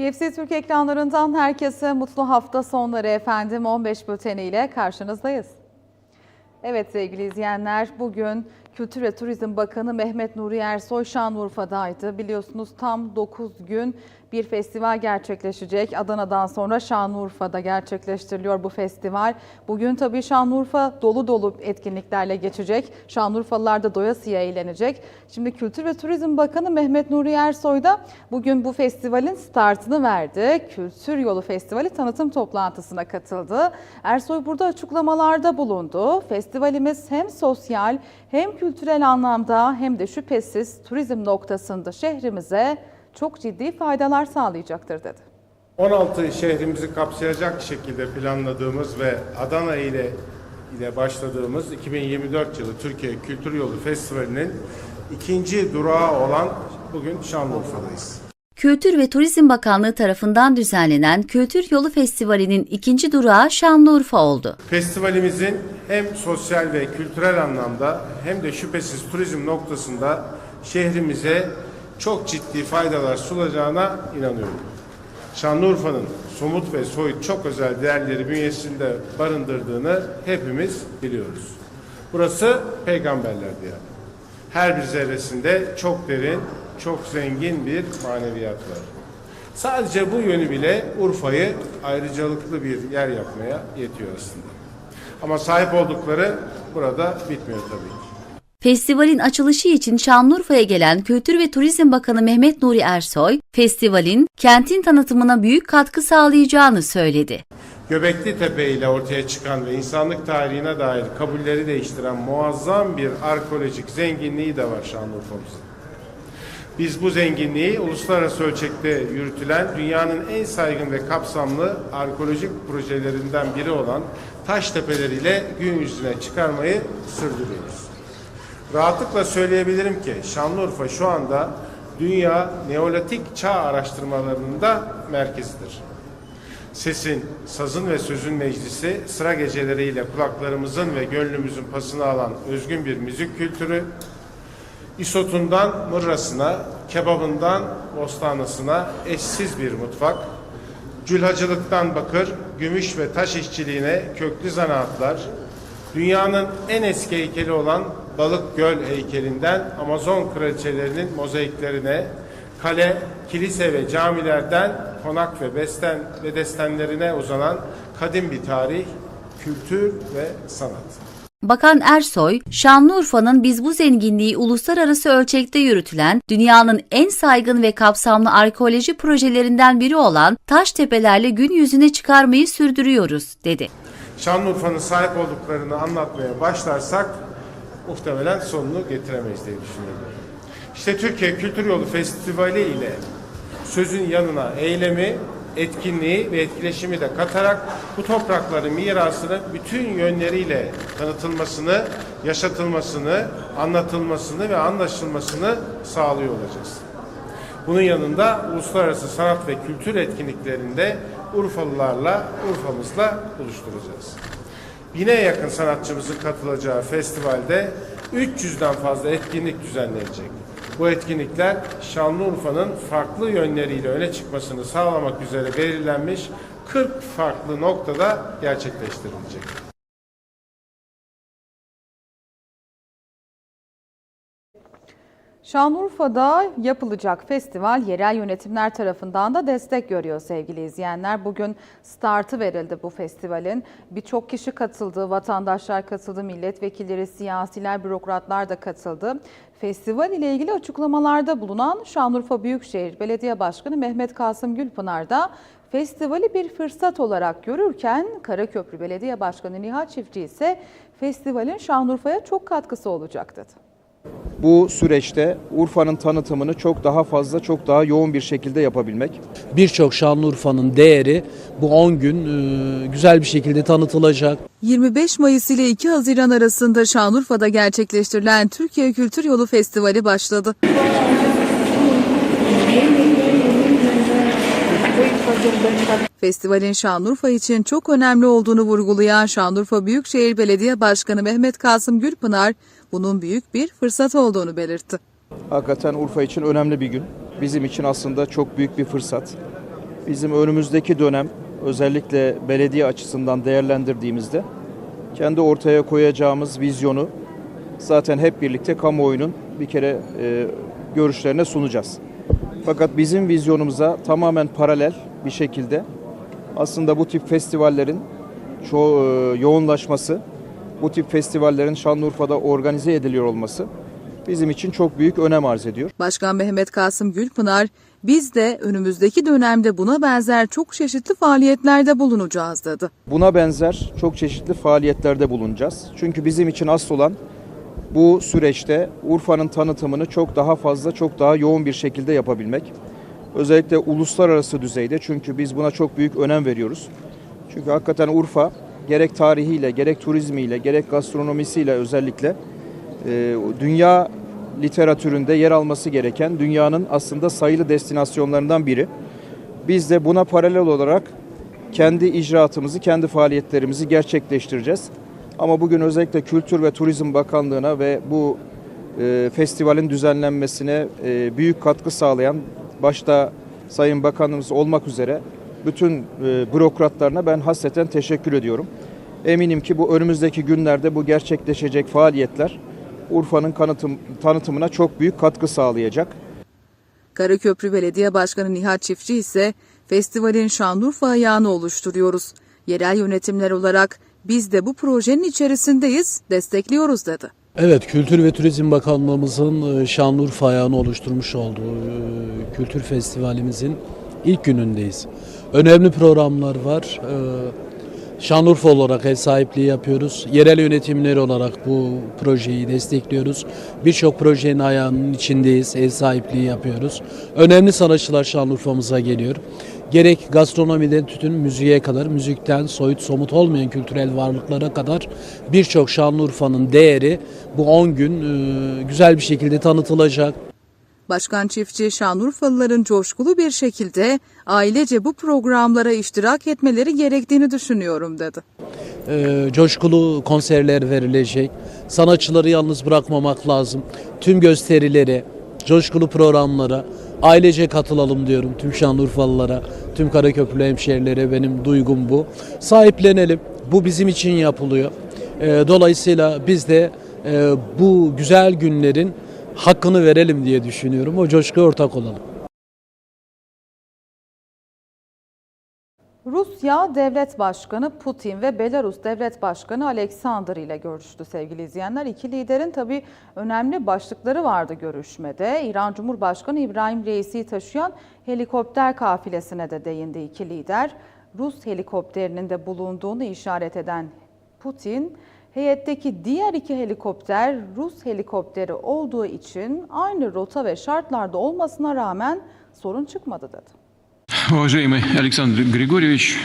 BFC Türk ekranlarından herkese mutlu hafta sonları efendim 15 bülteniyle karşınızdayız. Evet sevgili izleyenler bugün Kültür ve Turizm Bakanı Mehmet Nuri Ersoy Şanlıurfa'daydı. Biliyorsunuz tam 9 gün bir festival gerçekleşecek. Adana'dan sonra Şanlıurfa'da gerçekleştiriliyor bu festival. Bugün tabii Şanlıurfa dolu dolu etkinliklerle geçecek. Şanlıurfalılar da doyasıya eğlenecek. Şimdi Kültür ve Turizm Bakanı Mehmet Nuri Ersoy da bugün bu festivalin startını verdi. Kültür Yolu Festivali tanıtım toplantısına katıldı. Ersoy burada açıklamalarda bulundu. Festivalimiz hem sosyal hem kültürel anlamda hem de şüphesiz turizm noktasında şehrimize çok ciddi faydalar sağlayacaktır dedi. 16 şehrimizi kapsayacak şekilde planladığımız ve Adana ile ile başladığımız 2024 yılı Türkiye Kültür Yolu Festivali'nin ikinci durağı olan bugün Şanlıurfa'dayız. Kültür ve Turizm Bakanlığı tarafından düzenlenen Kültür Yolu Festivali'nin ikinci durağı Şanlıurfa oldu. Festivalimizin hem sosyal ve kültürel anlamda hem de şüphesiz turizm noktasında şehrimize çok ciddi faydalar sunacağına inanıyorum. Şanlıurfa'nın somut ve soyut çok özel değerleri bünyesinde barındırdığını hepimiz biliyoruz. Burası peygamberler diyarı. Her bir zerresinde çok derin, çok zengin bir maneviyat var. Sadece bu yönü bile Urfa'yı ayrıcalıklı bir yer yapmaya yetiyor aslında. Ama sahip oldukları burada bitmiyor tabii ki. Festivalin açılışı için Şanlıurfa'ya gelen Kültür ve Turizm Bakanı Mehmet Nuri Ersoy, festivalin kentin tanıtımına büyük katkı sağlayacağını söyledi. Göbekli Tepe ile ortaya çıkan ve insanlık tarihine dair kabulleri değiştiren muazzam bir arkeolojik zenginliği de var Şanlıurfa'mızın. Biz bu zenginliği uluslararası ölçekte yürütülen dünyanın en saygın ve kapsamlı arkeolojik projelerinden biri olan taş tepeleriyle gün yüzüne çıkarmayı sürdürüyoruz. Rahatlıkla söyleyebilirim ki Şanlıurfa şu anda dünya neolitik çağ araştırmalarının da merkezidir. Sesin, sazın ve sözün meclisi sıra geceleriyle kulaklarımızın ve gönlümüzün pasını alan özgün bir müzik kültürü, İsotundan mırrasına, kebabından bostanısına eşsiz bir mutfak, cülhacılıktan bakır, gümüş ve taş işçiliğine köklü zanaatlar, dünyanın en eski heykeli olan Balık Göl heykelinden Amazon kraliçelerinin mozaiklerine, kale, kilise ve camilerden konak ve besten ve destenlerine uzanan kadim bir tarih, kültür ve sanat. Bakan Ersoy, Şanlıurfa'nın biz bu zenginliği uluslararası ölçekte yürütülen dünyanın en saygın ve kapsamlı arkeoloji projelerinden biri olan taş tepelerle gün yüzüne çıkarmayı sürdürüyoruz, dedi. Şanlıurfa'nın sahip olduklarını anlatmaya başlarsak muhtemelen sonunu getiremeyiz diye düşünüyorum. İşte Türkiye Kültür Yolu Festivali ile sözün yanına eylemi, etkinliği ve etkileşimi de katarak bu toprakların mirasını bütün yönleriyle tanıtılmasını, yaşatılmasını, anlatılmasını ve anlaşılmasını sağlıyor olacağız. Bunun yanında uluslararası sanat ve kültür etkinliklerinde Urfalılarla, Urfa'mızla buluşturacağız. Bine yakın sanatçımızın katılacağı festivalde 300'den fazla etkinlik düzenlenecek. Bu etkinlikler Şanlıurfa'nın farklı yönleriyle öne çıkmasını sağlamak üzere belirlenmiş 40 farklı noktada gerçekleştirilecek. Şanlıurfa'da yapılacak festival yerel yönetimler tarafından da destek görüyor sevgili izleyenler. Bugün startı verildi bu festivalin. Birçok kişi katıldı, vatandaşlar katıldı, milletvekilleri, siyasiler, bürokratlar da katıldı. Festival ile ilgili açıklamalarda bulunan Şanlıurfa Büyükşehir Belediye Başkanı Mehmet Kasım Gülpınar da festivali bir fırsat olarak görürken Karaköprü Belediye Başkanı Nihat Çiftçi ise festivalin Şanlıurfa'ya çok katkısı olacak dedi. Bu süreçte Urfa'nın tanıtımını çok daha fazla, çok daha yoğun bir şekilde yapabilmek. birçok Şanlıurfa'nın değeri bu 10 gün e, güzel bir şekilde tanıtılacak. 25 Mayıs ile 2 Haziran arasında Şanlıurfa'da gerçekleştirilen Türkiye Kültür Yolu Festivali başladı. Festivalin Şanlıurfa için çok önemli olduğunu vurgulayan Şanlıurfa Büyükşehir Belediye Başkanı Mehmet Kasım Gülpınar, bunun büyük bir fırsat olduğunu belirtti. Hakikaten Urfa için önemli bir gün. Bizim için aslında çok büyük bir fırsat. bizim önümüzdeki dönem özellikle belediye açısından değerlendirdiğimizde kendi ortaya koyacağımız vizyonu zaten hep birlikte kamuoyunun bir kere e, görüşlerine sunacağız. Fakat bizim vizyonumuza tamamen paralel bir şekilde aslında bu tip festivallerin çoğu e, yoğunlaşması, bu tip festivallerin Şanlıurfa'da organize ediliyor olması bizim için çok büyük önem arz ediyor. Başkan Mehmet Kasım Gülpınar, biz de önümüzdeki dönemde buna benzer çok çeşitli faaliyetlerde bulunacağız dedi. Buna benzer çok çeşitli faaliyetlerde bulunacağız. Çünkü bizim için asıl olan bu süreçte Urfa'nın tanıtımını çok daha fazla, çok daha yoğun bir şekilde yapabilmek. Özellikle uluslararası düzeyde çünkü biz buna çok büyük önem veriyoruz. Çünkü hakikaten Urfa gerek tarihiyle, gerek turizmiyle, gerek gastronomisiyle özellikle e, dünya literatüründe yer alması gereken dünyanın aslında sayılı destinasyonlarından biri. Biz de buna paralel olarak kendi icraatımızı, kendi faaliyetlerimizi gerçekleştireceğiz. Ama bugün özellikle Kültür ve Turizm Bakanlığı'na ve bu e, festivalin düzenlenmesine e, büyük katkı sağlayan başta Sayın Bakanımız olmak üzere bütün e, bürokratlarına ben hasreten teşekkür ediyorum. Eminim ki bu önümüzdeki günlerde bu gerçekleşecek faaliyetler Urfa'nın kanıtım, tanıtımına çok büyük katkı sağlayacak. Karaköprü Belediye Başkanı Nihat Çiftçi ise festivalin Şanlıurfa ayağını oluşturuyoruz. Yerel yönetimler olarak biz de bu projenin içerisindeyiz, destekliyoruz dedi. Evet, Kültür ve Turizm Bakanlığımızın e, Şanlıurfa ayağını oluşturmuş olduğu e, kültür festivalimizin ilk günündeyiz. Önemli programlar var. E, Şanlıurfa olarak ev sahipliği yapıyoruz. Yerel yönetimler olarak bu projeyi destekliyoruz. Birçok projenin ayağının içindeyiz, ev sahipliği yapıyoruz. Önemli sanatçılar Şanlıurfa'mıza geliyor. Gerek gastronomiden tütün müziğe kadar, müzikten soyut somut olmayan kültürel varlıklara kadar birçok Şanlıurfa'nın değeri bu 10 gün e, güzel bir şekilde tanıtılacak. Başkan Çiftçi Şanlıurfalıların coşkulu bir şekilde ailece bu programlara iştirak etmeleri gerektiğini düşünüyorum dedi. e, coşkulu konserler verilecek. Sanatçıları yalnız bırakmamak lazım. Tüm gösterilere, coşkulu programlara ailece katılalım diyorum tüm Şanlıurfalılara, tüm Karaköprülü hemşehrilere benim duygum bu. Sahiplenelim. Bu bizim için yapılıyor. E, dolayısıyla biz de e, bu güzel günlerin hakkını verelim diye düşünüyorum. O coşkuya ortak olalım. Rusya Devlet Başkanı Putin ve Belarus Devlet Başkanı Alexander ile görüştü sevgili izleyenler. İki liderin tabii önemli başlıkları vardı görüşmede. İran Cumhurbaşkanı İbrahim Reis'i taşıyan helikopter kafilesine de değindi iki lider. Rus helikopterinin de bulunduğunu işaret eden Putin, heyetteki diğer iki helikopter Rus helikopteri olduğu için aynı rota ve şartlarda olmasına rağmen sorun çıkmadı dedi. Уважаемый Александр Григорьевич,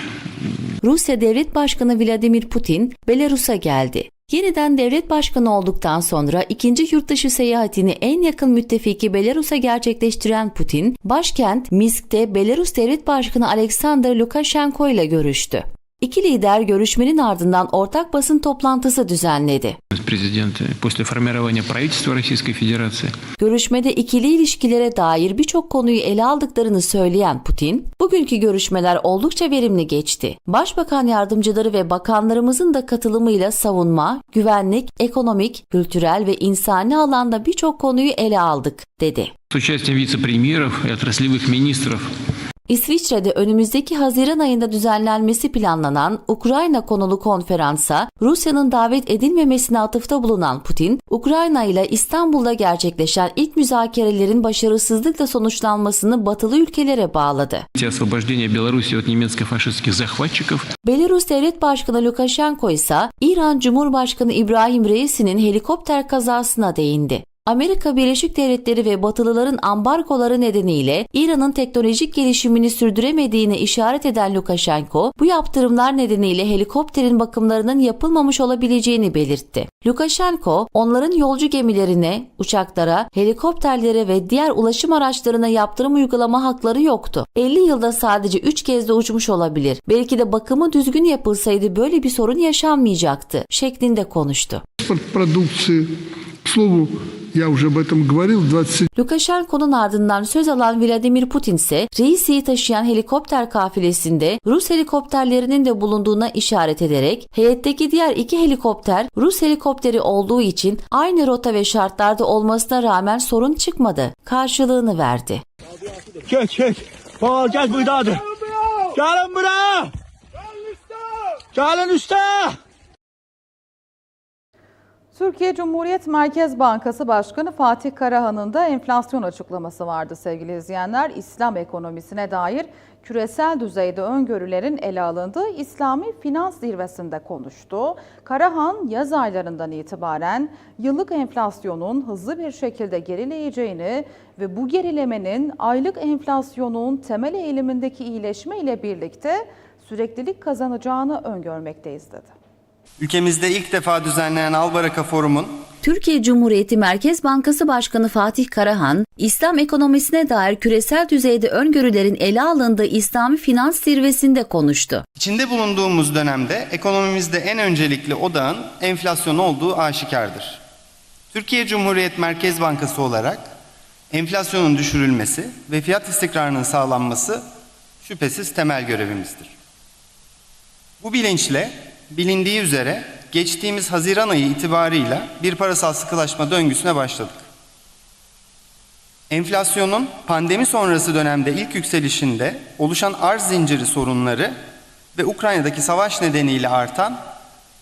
Rusya Devlet Başkanı Vladimir Putin, Belarus'a geldi. Yeniden devlet başkanı olduktan sonra ikinci yurtdışı seyahatini en yakın müttefiki Belarus'a gerçekleştiren Putin, başkent Minsk'te Belarus Devlet Başkanı Alexander Lukashenko ile görüştü. İki lider görüşmenin ardından ortak basın toplantısı düzenledi. президент после формирования правительства Российской Федерации. Görüşmede ikili ilişkilere dair birçok konuyu ele aldıklarını söyleyen Putin, bugünkü görüşmeler oldukça verimli geçti. Başbakan yardımcıları ve bakanlarımızın da katılımıyla savunma, güvenlik, ekonomik, kültürel ve insani alanda birçok konuyu ele aldık, dedi. С участием вице-премьеров и отраслевых министров İsviçre'de önümüzdeki Haziran ayında düzenlenmesi planlanan Ukrayna konulu konferansa Rusya'nın davet edilmemesine atıfta bulunan Putin, Ukrayna ile İstanbul'da gerçekleşen ilk müzakerelerin başarısızlıkla sonuçlanmasını batılı ülkelere bağladı. Belarus Devlet Başkanı Lukashenko ise İran Cumhurbaşkanı İbrahim Reis'inin helikopter kazasına değindi. Amerika Birleşik Devletleri ve Batılıların ambargoları nedeniyle İran'ın teknolojik gelişimini sürdüremediğine işaret eden Lukashenko, bu yaptırımlar nedeniyle helikopterin bakımlarının yapılmamış olabileceğini belirtti. Lukashenko, onların yolcu gemilerine, uçaklara, helikopterlere ve diğer ulaşım araçlarına yaptırım uygulama hakları yoktu. 50 yılda sadece 3 kez de uçmuş olabilir. Belki de bakımı düzgün yapılsaydı böyle bir sorun yaşanmayacaktı şeklinde konuştu. экспорт продукции. К слову, Я уже об этом говорил, 27 Lukashenko'nun ardından söz alan Vladimir Putin ise Reisi'yi taşıyan helikopter kafilesinde Rus helikopterlerinin de bulunduğuna işaret ederek heyetteki diğer iki helikopter Rus helikopteri olduğu için aynı rota ve şartlarda olmasına rağmen sorun çıkmadı karşılığını verdi. Çek çek. Parket buydadır. Gelin buraya. Gelin üste. Türkiye Cumhuriyet Merkez Bankası Başkanı Fatih Karahan'ın da enflasyon açıklaması vardı sevgili izleyenler. İslam ekonomisine dair küresel düzeyde öngörülerin ele alındığı İslami Finans Zirvesi'nde konuştu. Karahan yaz aylarından itibaren yıllık enflasyonun hızlı bir şekilde gerileyeceğini ve bu gerilemenin aylık enflasyonun temel eğilimindeki iyileşme ile birlikte süreklilik kazanacağını öngörmekteyiz dedi. Ülkemizde ilk defa düzenlenen Albaraka Forum'un Türkiye Cumhuriyeti Merkez Bankası Başkanı Fatih Karahan, İslam ekonomisine dair küresel düzeyde öngörülerin ele alındığı İslami Finans Zirvesi'nde konuştu. içinde bulunduğumuz dönemde ekonomimizde en öncelikli odağın enflasyon olduğu aşikardır. Türkiye Cumhuriyet Merkez Bankası olarak enflasyonun düşürülmesi ve fiyat istikrarının sağlanması şüphesiz temel görevimizdir. Bu bilinçle bilindiği üzere geçtiğimiz Haziran ayı itibarıyla bir parasal sıkılaşma döngüsüne başladık. Enflasyonun pandemi sonrası dönemde ilk yükselişinde oluşan arz zinciri sorunları ve Ukrayna'daki savaş nedeniyle artan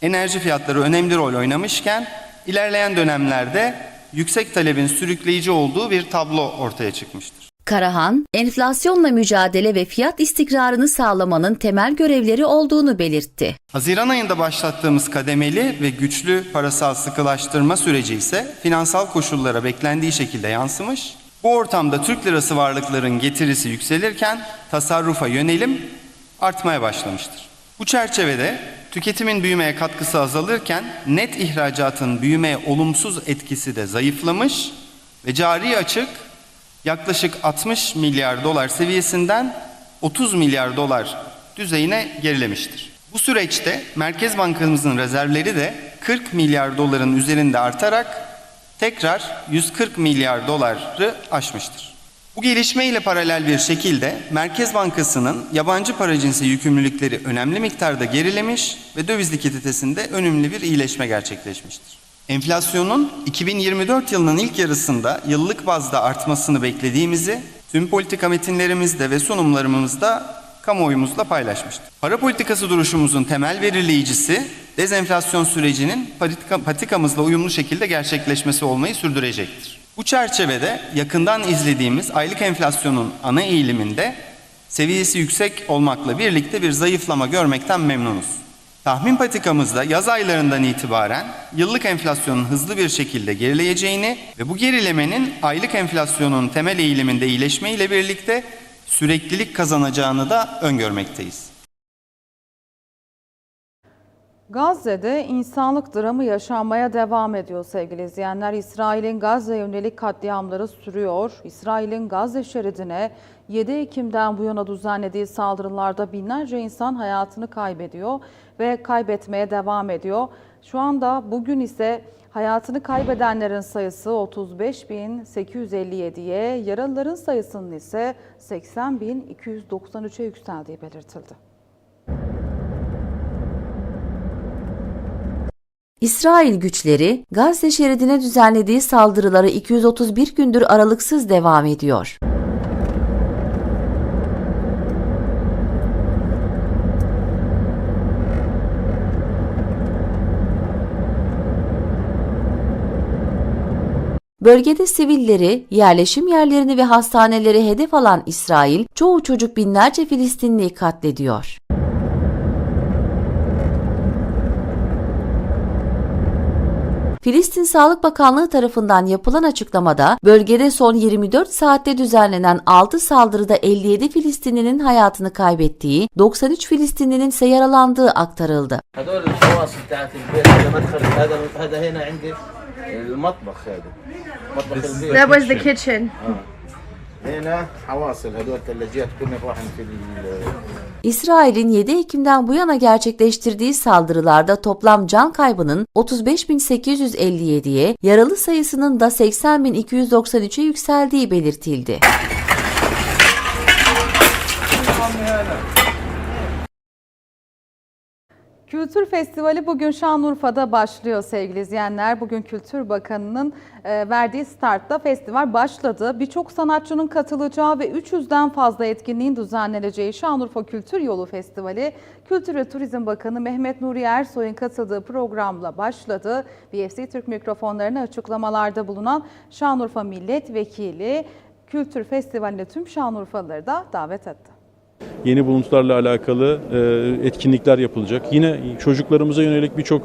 enerji fiyatları önemli rol oynamışken ilerleyen dönemlerde yüksek talebin sürükleyici olduğu bir tablo ortaya çıkmıştır. Karahan, enflasyonla mücadele ve fiyat istikrarını sağlamanın temel görevleri olduğunu belirtti. Haziran ayında başlattığımız kademeli ve güçlü parasal sıkılaştırma süreci ise finansal koşullara beklendiği şekilde yansımış. Bu ortamda Türk lirası varlıkların getirisi yükselirken tasarrufa yönelim artmaya başlamıştır. Bu çerçevede tüketimin büyümeye katkısı azalırken net ihracatın büyümeye olumsuz etkisi de zayıflamış ve cari açık yaklaşık 60 milyar dolar seviyesinden 30 milyar dolar düzeyine gerilemiştir. Bu süreçte Merkez Bankamızın rezervleri de 40 milyar doların üzerinde artarak tekrar 140 milyar doları aşmıştır. Bu gelişme ile paralel bir şekilde Merkez Bankası'nın yabancı para cinsi yükümlülükleri önemli miktarda gerilemiş ve döviz likiditesinde önemli bir iyileşme gerçekleşmiştir. Enflasyonun 2024 yılının ilk yarısında yıllık bazda artmasını beklediğimizi tüm politika metinlerimizde ve sunumlarımızda kamuoyumuzla paylaşmıştık. Para politikası duruşumuzun temel belirleyicisi dezenflasyon sürecinin patika, patikamızla uyumlu şekilde gerçekleşmesi olmayı sürdürecektir. Bu çerçevede yakından izlediğimiz aylık enflasyonun ana eğiliminde seviyesi yüksek olmakla birlikte bir zayıflama görmekten memnunuz. Tahmin patikamızda yaz aylarından itibaren yıllık enflasyonun hızlı bir şekilde gerileyeceğini ve bu gerilemenin aylık enflasyonun temel eğiliminde iyileşme ile birlikte süreklilik kazanacağını da öngörmekteyiz. Gazze'de insanlık dramı yaşanmaya devam ediyor sevgili izleyenler. İsrail'in Gazze yönelik katliamları sürüyor. İsrail'in Gazze şeridine 7 Ekim'den bu yana düzenlediği saldırılarda binlerce insan hayatını kaybediyor ve kaybetmeye devam ediyor. Şu anda bugün ise hayatını kaybedenlerin sayısı 35.857'ye, yaralıların sayısının ise 80.293'e yükseldiği belirtildi. İsrail güçleri Gazze şeridine düzenlediği saldırıları 231 gündür aralıksız devam ediyor. Bölgede sivilleri, yerleşim yerlerini ve hastaneleri hedef alan İsrail, çoğu çocuk binlerce Filistinliyi katlediyor. Filistin Sağlık Bakanlığı tarafından yapılan açıklamada bölgede son 24 saatte düzenlenen 6 saldırıda 57 Filistinlinin hayatını kaybettiği, 93 Filistinlinin ise yaralandığı aktarıldı. هذول الخواص بتاعت البيت هذا مدخل هذا هذا هنا عندي المطبخ هذا مطبخ البيت That was the kitchen. هنا حواصل هذول ثلاجات كنا راحن في ال- İsrail'in 7 Ekim'den bu yana gerçekleştirdiği saldırılarda toplam can kaybının 35.857'ye, yaralı sayısının da 80.293'e yükseldiği belirtildi. Kültür Festivali bugün Şanlıurfa'da başlıyor sevgili izleyenler. Bugün Kültür Bakanı'nın e, verdiği startta festival başladı. Birçok sanatçının katılacağı ve 300'den fazla etkinliğin düzenleneceği Şanlıurfa Kültür Yolu Festivali, Kültür ve Turizm Bakanı Mehmet Nuri Ersoy'un katıldığı programla başladı. BFC Türk mikrofonlarına açıklamalarda bulunan Şanlıurfa Milletvekili Kültür Festivali'ne tüm Şanlıurfalıları da davet etti. Yeni buluntularla alakalı e, etkinlikler yapılacak. Yine çocuklarımıza yönelik birçok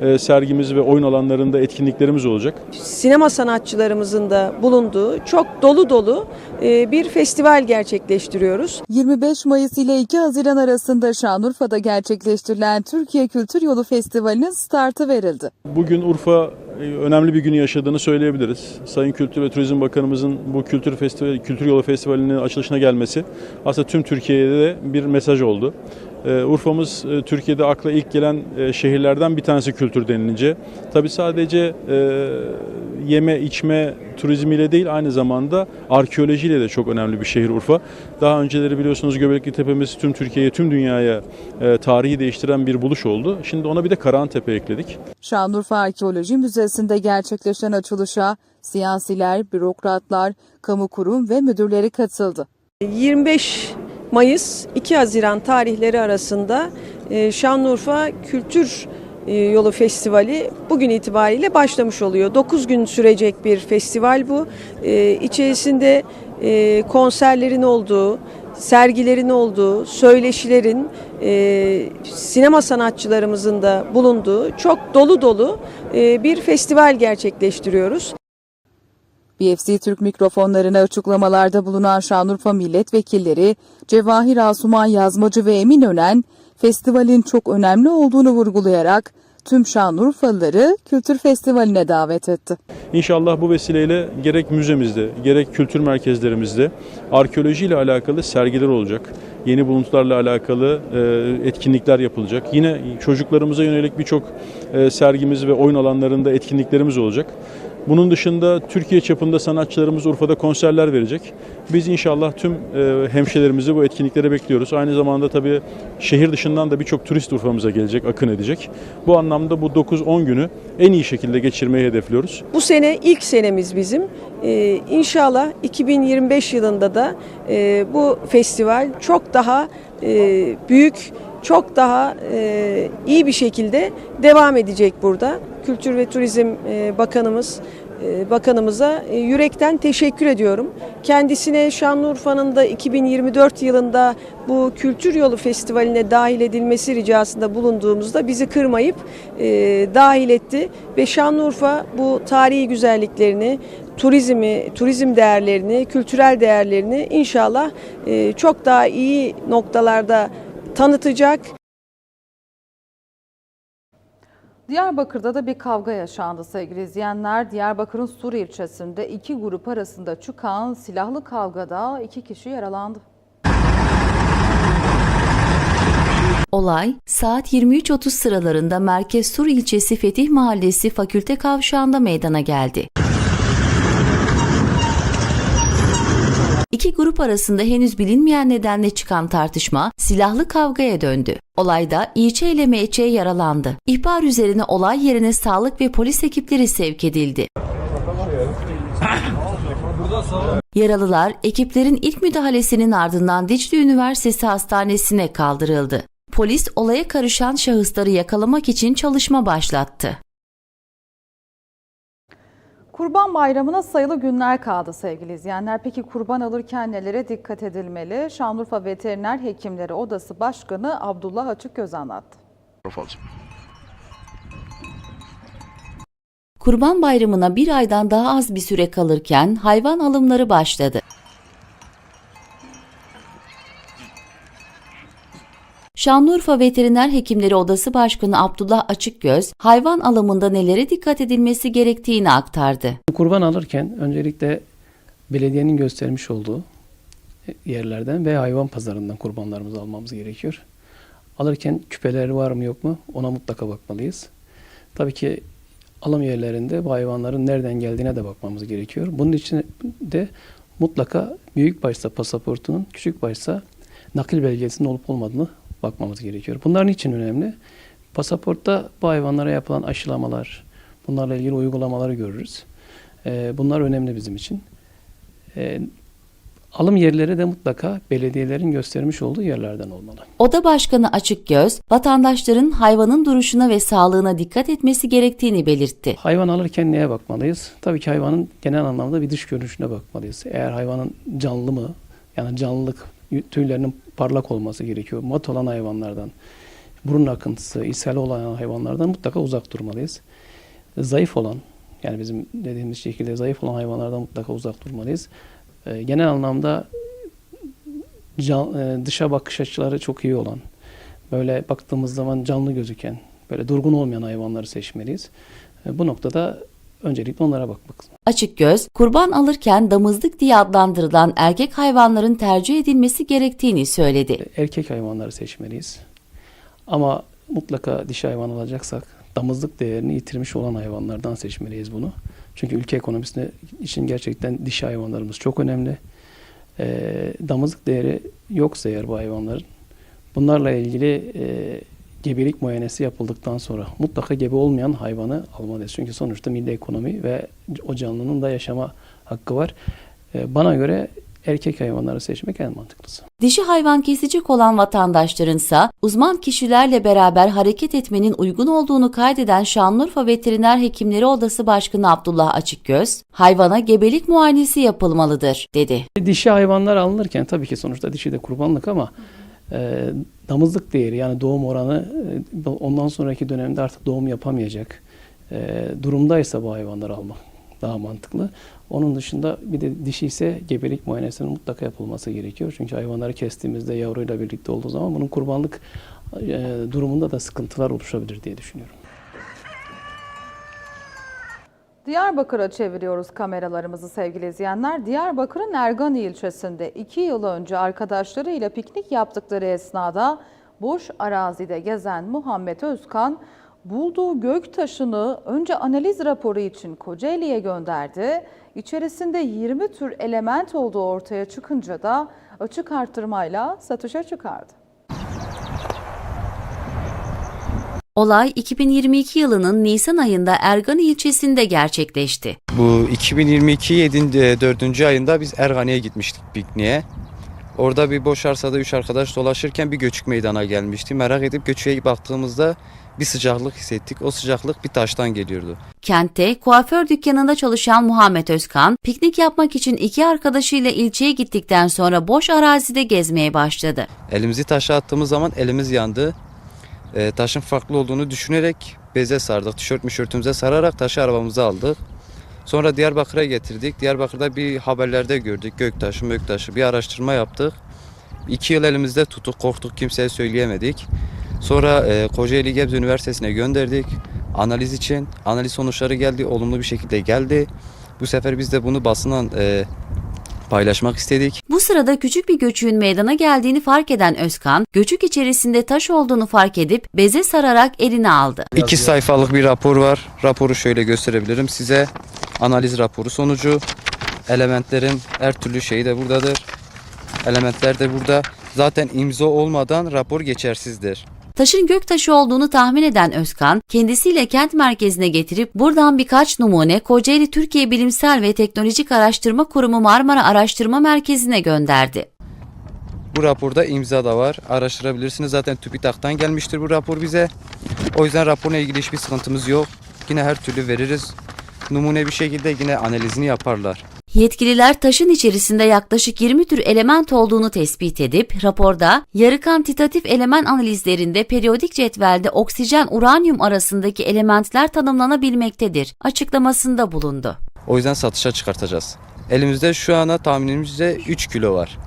e, sergimiz ve oyun alanlarında etkinliklerimiz olacak. sinema sanatçılarımızın da bulunduğu çok dolu dolu e, bir festival gerçekleştiriyoruz. 25 Mayıs ile 2 Haziran arasında Şanlıurfa'da gerçekleştirilen Türkiye Kültür Yolu Festivali'nin startı verildi. Bugün Urfa önemli bir günü yaşadığını söyleyebiliriz. Sayın Kültür ve Turizm Bakanımızın bu Kültür Festivali, Kültür Yolu Festivali'nin açılışına gelmesi aslında tüm Türkiye'ye de bir mesaj oldu. Ee, Urfa'mız e, Türkiye'de akla ilk gelen e, şehirlerden bir tanesi kültür denilince. Tabi sadece e, yeme içme turizmiyle değil aynı zamanda arkeolojiyle de çok önemli bir şehir Urfa. Daha önceleri biliyorsunuz Göbekli Tepe'miz tüm Türkiye'ye tüm dünyaya tarihi değiştiren bir buluş oldu. Şimdi ona bir de Karahantepe ekledik. Şanlıurfa Arkeoloji Müzesi'nde gerçekleşen açılışa siyasiler, bürokratlar, kamu kurum ve müdürleri katıldı. 25 Mayıs 2 Haziran tarihleri arasında e, Şanlıurfa Kültür e, Yolu Festivali bugün itibariyle başlamış oluyor. 9 gün sürecek bir festival bu. E, İçerisinde konserlerin olduğu, sergilerin olduğu, söyleşilerin, sinema sanatçılarımızın da bulunduğu çok dolu dolu bir festival gerçekleştiriyoruz. BFC Türk mikrofonlarına açıklamalarda bulunan Şanlıurfa milletvekilleri Cevahir Asuman Yazmacı ve Emin Önen, festivalin çok önemli olduğunu vurgulayarak tüm Şanlıurfalıları Kültür Festivali'ne davet etti. İnşallah bu vesileyle gerek müzemizde, gerek kültür merkezlerimizde arkeolojiyle alakalı sergiler olacak. Yeni buluntularla alakalı e, etkinlikler yapılacak. Yine çocuklarımıza yönelik birçok e, sergimiz ve oyun alanlarında etkinliklerimiz olacak. Bunun dışında Türkiye çapında sanatçılarımız Urfa'da konserler verecek. Biz inşallah tüm e, hemşehrilerimizi bu etkinliklere bekliyoruz. Aynı zamanda tabii şehir dışından da birçok turist Urfa'mıza gelecek, akın edecek. Bu anlamda bu 9-10 günü en iyi şekilde geçirmeyi hedefliyoruz. Bu sene ilk senemiz bizim. Ee, inşallah 2025 yılında da e, bu festival çok daha e, büyük, çok daha e, iyi bir şekilde devam edecek burada. Kültür ve Turizm e, Bakanımız e, Bakanımıza yürekten teşekkür ediyorum. Kendisine Şanlıurfa'nın da 2024 yılında bu Kültür Yolu Festivali'ne dahil edilmesi ricasında bulunduğumuzda bizi kırmayıp e, dahil etti ve Şanlıurfa bu tarihi güzelliklerini, turizmi, turizm değerlerini, kültürel değerlerini inşallah e, çok daha iyi noktalarda tanıtacak. Diyarbakır'da da bir kavga yaşandı sevgili izleyenler. Diyarbakır'ın Sur ilçesinde iki grup arasında çıkan silahlı kavgada iki kişi yaralandı. Olay saat 23.30 sıralarında Merkez Sur ilçesi Fetih Mahallesi Fakülte Kavşağı'nda meydana geldi. İki grup arasında henüz bilinmeyen nedenle çıkan tartışma silahlı kavgaya döndü. Olayda İlçe ile MÇ yaralandı. İhbar üzerine olay yerine sağlık ve polis ekipleri sevk edildi. Yaralılar ekiplerin ilk müdahalesinin ardından Dicle Üniversitesi Hastanesi'ne kaldırıldı. Polis olaya karışan şahısları yakalamak için çalışma başlattı. Kurban Bayramı'na sayılı günler kaldı sevgili izleyenler. Peki kurban alırken nelere dikkat edilmeli? Şanlıurfa Veteriner Hekimleri Odası Başkanı Abdullah Açıkgöz anlattı. Kurban Bayramı'na bir aydan daha az bir süre kalırken hayvan alımları başladı. Şanlıurfa Veteriner Hekimleri Odası Başkanı Abdullah Açıkgöz, hayvan alımında nelere dikkat edilmesi gerektiğini aktardı. Kurban alırken öncelikle belediyenin göstermiş olduğu yerlerden ve hayvan pazarından kurbanlarımızı almamız gerekiyor. Alırken küpeleri var mı yok mu ona mutlaka bakmalıyız. Tabii ki alım yerlerinde bu hayvanların nereden geldiğine de bakmamız gerekiyor. Bunun için de mutlaka büyük başta pasaportunun, küçük başta nakil belgesinin olup olmadığını bakmamız gerekiyor. Bunlar için önemli? Pasaportta bu hayvanlara yapılan aşılamalar, bunlarla ilgili uygulamaları görürüz. Ee, bunlar önemli bizim için. Ee, alım yerleri de mutlaka belediyelerin göstermiş olduğu yerlerden olmalı. Oda Başkanı Açık Göz, vatandaşların hayvanın duruşuna ve sağlığına dikkat etmesi gerektiğini belirtti. Hayvan alırken neye bakmalıyız? Tabii ki hayvanın genel anlamda bir dış görünüşüne bakmalıyız. Eğer hayvanın canlı mı, yani canlılık, tüylerinin parlak olması gerekiyor. Mat olan hayvanlardan, burun akıntısı, ishal olan hayvanlardan mutlaka uzak durmalıyız. Zayıf olan, yani bizim dediğimiz şekilde zayıf olan hayvanlardan mutlaka uzak durmalıyız. Ee, genel anlamda can, e, dışa bakış açıları çok iyi olan, böyle baktığımız zaman canlı gözüken, böyle durgun olmayan hayvanları seçmeliyiz. E, bu noktada öncelikle onlara bakmak. Açık Göz, kurban alırken damızlık diye adlandırılan erkek hayvanların tercih edilmesi gerektiğini söyledi. Erkek hayvanları seçmeliyiz. Ama mutlaka dişi hayvan alacaksak damızlık değerini yitirmiş olan hayvanlardan seçmeliyiz bunu. Çünkü ülke ekonomisinde için gerçekten dişi hayvanlarımız çok önemli. Ee, damızlık değeri yoksa eğer bu hayvanların bunlarla ilgili e, gebelik muayenesi yapıldıktan sonra mutlaka gebe olmayan hayvanı almalıyız. Çünkü sonuçta milli ekonomi ve o canlının da yaşama hakkı var. Ee, bana göre erkek hayvanları seçmek en mantıklısı. Dişi hayvan kesecek olan vatandaşlarınsa uzman kişilerle beraber hareket etmenin uygun olduğunu kaydeden Şanlıurfa Veteriner Hekimleri Odası Başkanı Abdullah Açıkgöz, hayvana gebelik muayenesi yapılmalıdır, dedi. Dişi hayvanlar alınırken tabii ki sonuçta dişi de kurbanlık ama e, damızlık değeri yani doğum oranı e, ondan sonraki dönemde artık doğum yapamayacak e, durumdaysa bu hayvanları almak daha mantıklı. Onun dışında bir de dişi ise gebelik muayenesinin mutlaka yapılması gerekiyor. Çünkü hayvanları kestiğimizde yavruyla birlikte olduğu zaman bunun kurbanlık e, durumunda da sıkıntılar oluşabilir diye düşünüyorum. Diyarbakır'a çeviriyoruz kameralarımızı sevgili izleyenler. Diyarbakır'ın Ergani ilçesinde iki yıl önce arkadaşlarıyla piknik yaptıkları esnada boş arazide gezen Muhammed Özkan bulduğu gök taşını önce analiz raporu için Kocaeli'ye gönderdi. İçerisinde 20 tür element olduğu ortaya çıkınca da açık artırmayla satışa çıkardı. Olay 2022 yılının Nisan ayında Ergani ilçesinde gerçekleşti. Bu 2022 7. 4. ayında biz Ergani'ye gitmiştik pikniğe. Orada bir boş arsada üç arkadaş dolaşırken bir göçük meydana gelmişti. Merak edip göçüğe baktığımızda bir sıcaklık hissettik. O sıcaklık bir taştan geliyordu. Kentte kuaför dükkanında çalışan Muhammed Özkan, piknik yapmak için iki arkadaşıyla ilçeye gittikten sonra boş arazide gezmeye başladı. Elimizi taşa attığımız zaman elimiz yandı. E, taşın farklı olduğunu düşünerek beze sardık. Tişört mişörtümüze sararak taşı arabamıza aldık. Sonra Diyarbakır'a getirdik. Diyarbakır'da bir haberlerde gördük. Göktaşı, Möktaşı bir araştırma yaptık. İki yıl elimizde tuttuk. Korktuk kimseye söyleyemedik. Sonra e, Kocaeli Gebze Üniversitesi'ne gönderdik. Analiz için. Analiz sonuçları geldi. Olumlu bir şekilde geldi. Bu sefer biz de bunu basından e, paylaşmak istedik. Bu sırada küçük bir göçüğün meydana geldiğini fark eden Özkan, göçük içerisinde taş olduğunu fark edip beze sararak eline aldı. İki sayfalık bir rapor var. Raporu şöyle gösterebilirim size. Analiz raporu sonucu. Elementlerin her türlü şeyi de buradadır. Elementler de burada. Zaten imza olmadan rapor geçersizdir. Taşın göktaşı olduğunu tahmin eden Özkan, kendisiyle kent merkezine getirip buradan birkaç numune Kocaeli Türkiye Bilimsel ve Teknolojik Araştırma Kurumu Marmara Araştırma Merkezi'ne gönderdi. Bu raporda imza da var. Araştırabilirsiniz. Zaten TÜBİTAK'tan gelmiştir bu rapor bize. O yüzden raporla ilgili hiçbir sıkıntımız yok. Yine her türlü veririz. Numune bir şekilde yine analizini yaparlar. Yetkililer taşın içerisinde yaklaşık 20 tür element olduğunu tespit edip raporda yarı kantitatif element analizlerinde periyodik cetvelde oksijen uranyum arasındaki elementler tanımlanabilmektedir açıklamasında bulundu. O yüzden satışa çıkartacağız. Elimizde şu ana tahminimizde 3 kilo var.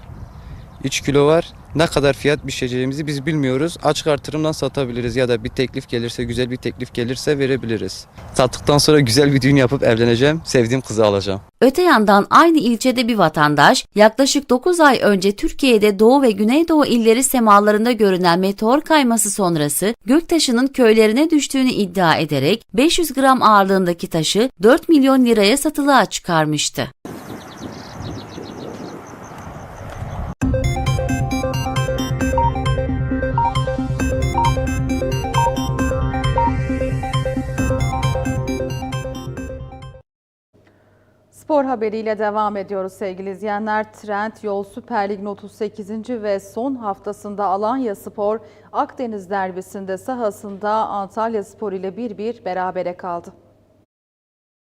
3 kilo var. Ne kadar fiyat biçeceğimizi biz bilmiyoruz. Açık artırımdan satabiliriz ya da bir teklif gelirse, güzel bir teklif gelirse verebiliriz. Sattıktan sonra güzel bir düğün yapıp evleneceğim. Sevdiğim kızı alacağım. Öte yandan aynı ilçede bir vatandaş yaklaşık 9 ay önce Türkiye'de Doğu ve Güneydoğu illeri semalarında görünen meteor kayması sonrası göktaşının köylerine düştüğünü iddia ederek 500 gram ağırlığındaki taşı 4 milyon liraya satılığa çıkarmıştı. Spor haberiyle devam ediyoruz sevgili izleyenler. Trend Yol Süper Lig'in 38. ve son haftasında Alanya Spor Akdeniz derbisinde sahasında Antalya Spor ile 1-1 berabere kaldı.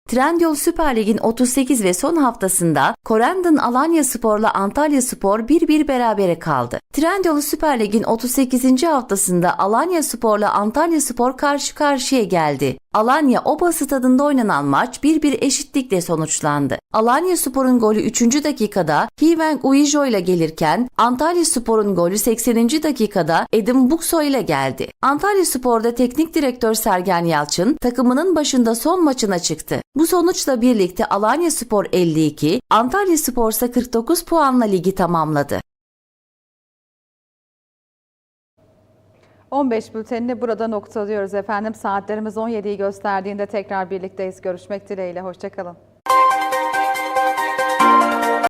Trendyol Süper Lig'in 38 ve son haftasında Corendon Alanya Spor'la Antalya Spor 1-1 berabere kaldı. Trendyol Süper Lig'in 38. haftasında Alanya Spor'la Antalya Spor karşı karşıya geldi. Alanya Oba stadında oynanan maç 1-1 eşitlikle sonuçlandı. Alanya Spor'un golü 3. dakikada Hwang Uijo ile gelirken Antalya Spor'un golü 80. dakikada Edim Bukso ile geldi. Antalya Spor'da teknik direktör Sergen Yalçın takımının başında son maçına çıktı. Bu sonuçla birlikte Alanya Spor 52, Antalya Spor ise 49 puanla ligi tamamladı. 15 bültenini burada noktalıyoruz efendim. Saatlerimiz 17'yi gösterdiğinde tekrar birlikteyiz. Görüşmek dileğiyle. Hoşçakalın.